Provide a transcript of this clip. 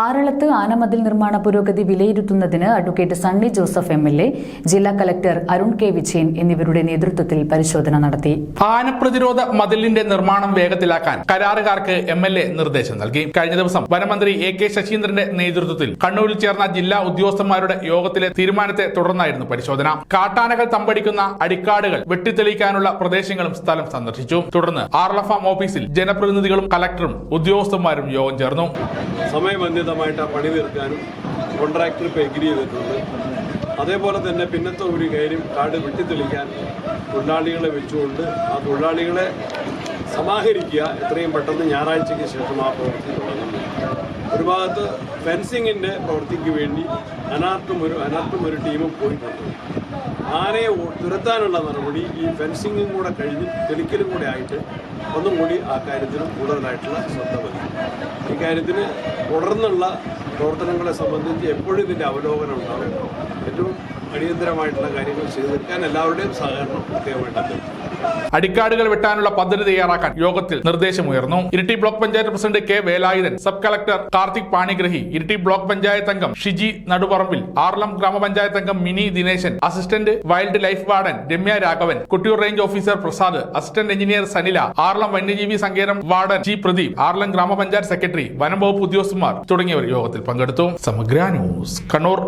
ആറളത്ത് ആനമതിൽ നിർമ്മാണ പുരോഗതി വിലയിരുത്തുന്നതിന് advocate Sunny Joseph M L A ജില്ലാ കലക്ടർ അരുൺ കെ വിജയൻ എന്നിവരുടെ നേതൃത്വത്തിൽ പരിശോധന നടത്തി. ആനപ്രതിരോധ മതിലിന്റെ നിർമ്മാണം വേഗത്തിലാക്കാൻ കരാറുകാർക്ക് എം എൽ എ നിർദ്ദേശം നൽകി. കഴിഞ്ഞ ദിവസം വനമന്ത്രി എ കെ ശശീന്ദ്രന്റെ നേതൃത്വത്തിൽ കണ്ണൂരിൽ ചേർന്ന ജില്ലാ ഉദ്യോഗസ്ഥന്മാരുടെ യോഗത്തിലെ തീരുമാനത്തെ തുടർന്നായിരുന്നു പരിശോധന. കാട്ടാനകൾ തമ്പടിക്കുന്ന അടിക്കാടുകൾ വെട്ടിത്തെളിക്കാനുള്ള പ്രദേശങ്ങളും സ്ഥലം സന്ദർശിച്ചു. തുടർന്ന് ആർലഫാം ഓഫീസിൽ ജനപ്രതിനിധികളും കലക്ടറും ഉദ്യോഗസ്ഥന്മാരും യോഗം ചേർന്നു. സമയബന്ധിതമായിട്ട് ആ പണി തീർക്കാനും കോൺട്രാക്ടർ ഇപ്പോൾ എഗ്രി ചെയ്തിട്ടുണ്ട്. അതേപോലെ തന്നെ പിന്നത്തെ ഒരു കാര്യം കാട് വെട്ടിത്തെളിക്കാൻ തൊഴിലാളികളെ വെച്ചുകൊണ്ട് ആ തൊഴിലാളികളെ സമാഹരിക്കുക എത്രയും പെട്ടെന്ന് ഞായറാഴ്ചയ്ക്ക് ശേഷം ആ പ്രവൃത്തി തുടങ്ങുന്നു. ഒരു ഭാഗത്ത് ഫെൻസിങ്ങിന്റെ പ്രവൃത്തിക്ക് വേണ്ടി അനാർട്ടും ഒരു അനാർട്ടും ഒരു ടീമും പോയിട്ടുണ്ട്. ആനയെ തുരത്താനുള്ള നടപടി ഈ ഫെൻസിങ്ങും കൂടെ കഴിഞ്ഞ് തെളിക്കലും കൂടെ ആയിട്ട് ഒന്നും കൂടി ആ കാര്യത്തിന് കൂടുതലായിട്ടുള്ള ശ്രദ്ധ മതി ഇക്കാര്യത്തിന് തുടർന്നുള്ള പ്രവർത്തനങ്ങളെ സംബന്ധിച്ച് എപ്പോഴും ഇതിന്റെ അവലോകനം ഉണ്ടാവും ഏറ്റവും അടിയന്തരമായിട്ടുള്ള കാര്യങ്ങൾ ചെയ്തു തീർക്കാൻ എല്ലാവരുടെയും സഹകരണം പ്രത്യേകമായിട്ട് അടിക്കാടുകൾ വെട്ടാനുള്ള പദ്ധതി തയ്യാറാക്കാൻ യോഗത്തിൽ നിർദ്ദേശമുയർന്നു. Iritty block panchayat president K Velayudhan sub collector Karthik Panigrahi Iritty block panchayat അംഗം ഷിജി നടുപറമ്പിൽ ആർലം ഗ്രാമപഞ്ചായത്ത് അംഗം Mini Dineshan assistant wildlife warden Ramya Raghavan Kottiyoor range officer Prasad assistant engineer Sanila Aralam വന്യജീവി സങ്കേതം വാർഡൻ ജി പ്രദീപ് ആർലം ഗ്രാമപഞ്ചായത്ത് സെക്രട്ടറി വനം വകുപ്പ് ഉദ്യോഗസ്ഥന്മാർ തുടങ്ങിയവർ യോഗത്തിൽ പങ്കെടുത്തു. സമഗ്ര ന്യൂസ് കണ്ണൂർ.